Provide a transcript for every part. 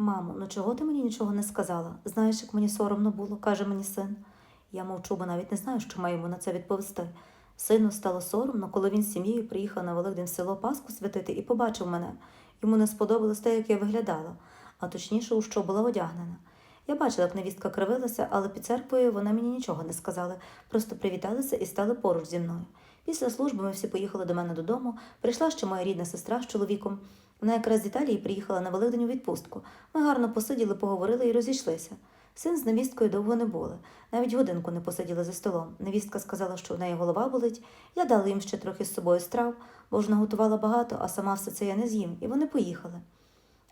Мамо, ну чого ти мені нічого не сказала? Знаєш, як мені соромно було, каже мені син. Я мовчу, бо навіть не знаю, що маю йому на це відповісти. Сину стало соромно, коли він з сім'єю приїхав на Великдень село Пасху святити і побачив мене. Йому не сподобалось те, як я виглядала, а точніше, у що була одягнена. Я бачила, як невістка кривилася, але під церквою вона мені нічого не сказала, просто привіталися і стали поруч зі мною. Після служби ми всі поїхали до мене додому. Прийшла ще моя рідна сестра з чоловіком. Вона якраз з Італії приїхала на Великдень у відпустку. Ми гарно посиділи, поговорили і розійшлися. Син з невісткою довго не були. Навіть годинку не посиділи за столом. Невістка сказала, що в неї голова болить. Я дала їм ще трохи з собою страв, бо ж наготувала багато, а сама все це я не з'їм, і вони поїхали.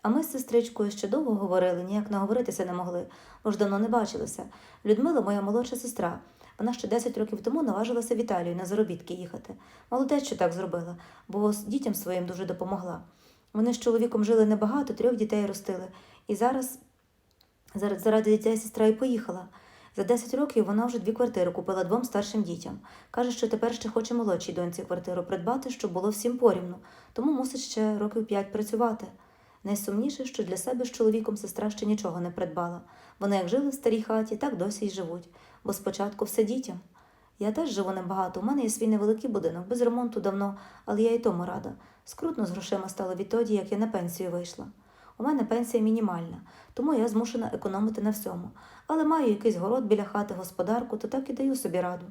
А ми з сестричкою ще довго говорили, ніяк наговоритися не могли, бо ж давно не бачилися. Людмила, моя молодша сестра. Вона ще 10 років тому наважилася в Італію на заробітки їхати. Молодець, що так зробила, бо дітям своїм дуже допомогла. Вони з чоловіком жили небагато, трьох дітей ростили. І зараз, заради дітей сестра і поїхала. За 10 років вона вже дві квартири купила двом старшим дітям. Каже, що тепер ще хоче молодшій доньці квартиру придбати, щоб було всім порівну, тому мусить ще років п'ять працювати. Найсумніше, що для себе з чоловіком сестра ще нічого не придбала. Вони як жили в старій хаті, так досі й живуть, бо спочатку все дітям. Я теж живу небагато, у мене є свій невеликий будинок, без ремонту давно, але я й тому рада. Скрутно з грошима стало відтоді, як я на пенсію вийшла. У мене пенсія мінімальна, тому я змушена економити на всьому. Але маю якийсь город біля хати, господарку, то так і даю собі раду.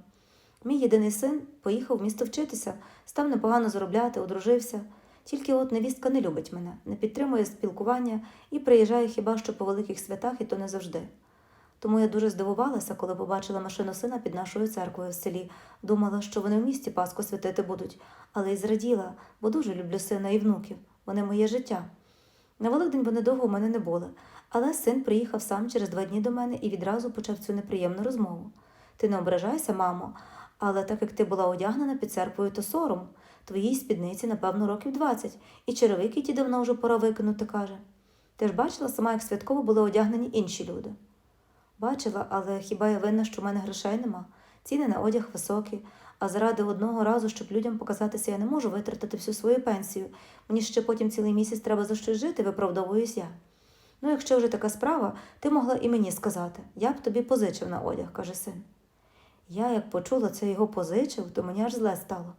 Мій єдиний син поїхав в місто вчитися, став непогано заробляти, одружився. Тільки от невістка не любить мене, не підтримує спілкування і приїжджає хіба що по великих святах, і то не завжди. Тому я дуже здивувалася, коли побачила машину сина під нашою церквою в селі. Думала, що вони в місті Пасху святити будуть, але й зраділа, бо дуже люблю сина і внуків. Вони моє життя. На Великдень вони довго у мене не були, але син приїхав сам через два дні до мене і відразу почав цю неприємну розмову. Ти не ображайся, мамо, але так як ти була одягнена під церквою, то сором. Твоїй спідниці, напевно, років двадцять, і черевики ті давно вже пора викинути, каже. Ти ж бачила сама, як святково були одягнені інші люди. Бачила, але хіба я винна, що в мене грошей нема? Ціни на одяг високі, а заради одного разу, щоб людям показатися, я не можу витратити всю свою пенсію. Мені ще потім цілий місяць треба за щось жити, виправдовуюсь я. Ну, якщо вже така справа, ти могла і мені сказати. Я б тобі позичив на одяг, каже син. Я, як почула це його позичив, то мені аж зле стало.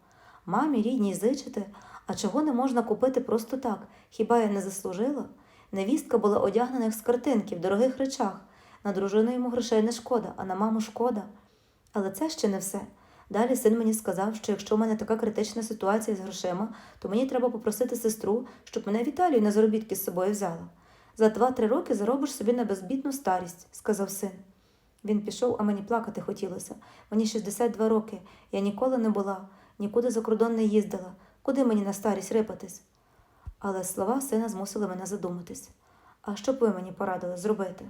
Мамі рідній зичити, а чого не можна купити просто так? Хіба я не заслужила? Невістка була одягнена як з картинки в дорогих речах. На дружину йому грошей не шкода, а на маму шкода. Але це ще не все. Далі син мені сказав, що якщо в мене така критична ситуація з грошима, то мені треба попросити сестру, щоб мене в Італію на заробітки з собою взяла. За два-три роки заробиш собі на безбідну старість, сказав син. Він пішов, а мені плакати хотілося. Мені 62 роки, я ніколи не була, нікуди за кордон не їздила. Куди мені на старість рипатись? Але слова сина змусили мене задуматись. А що б ви мені порадили зробити?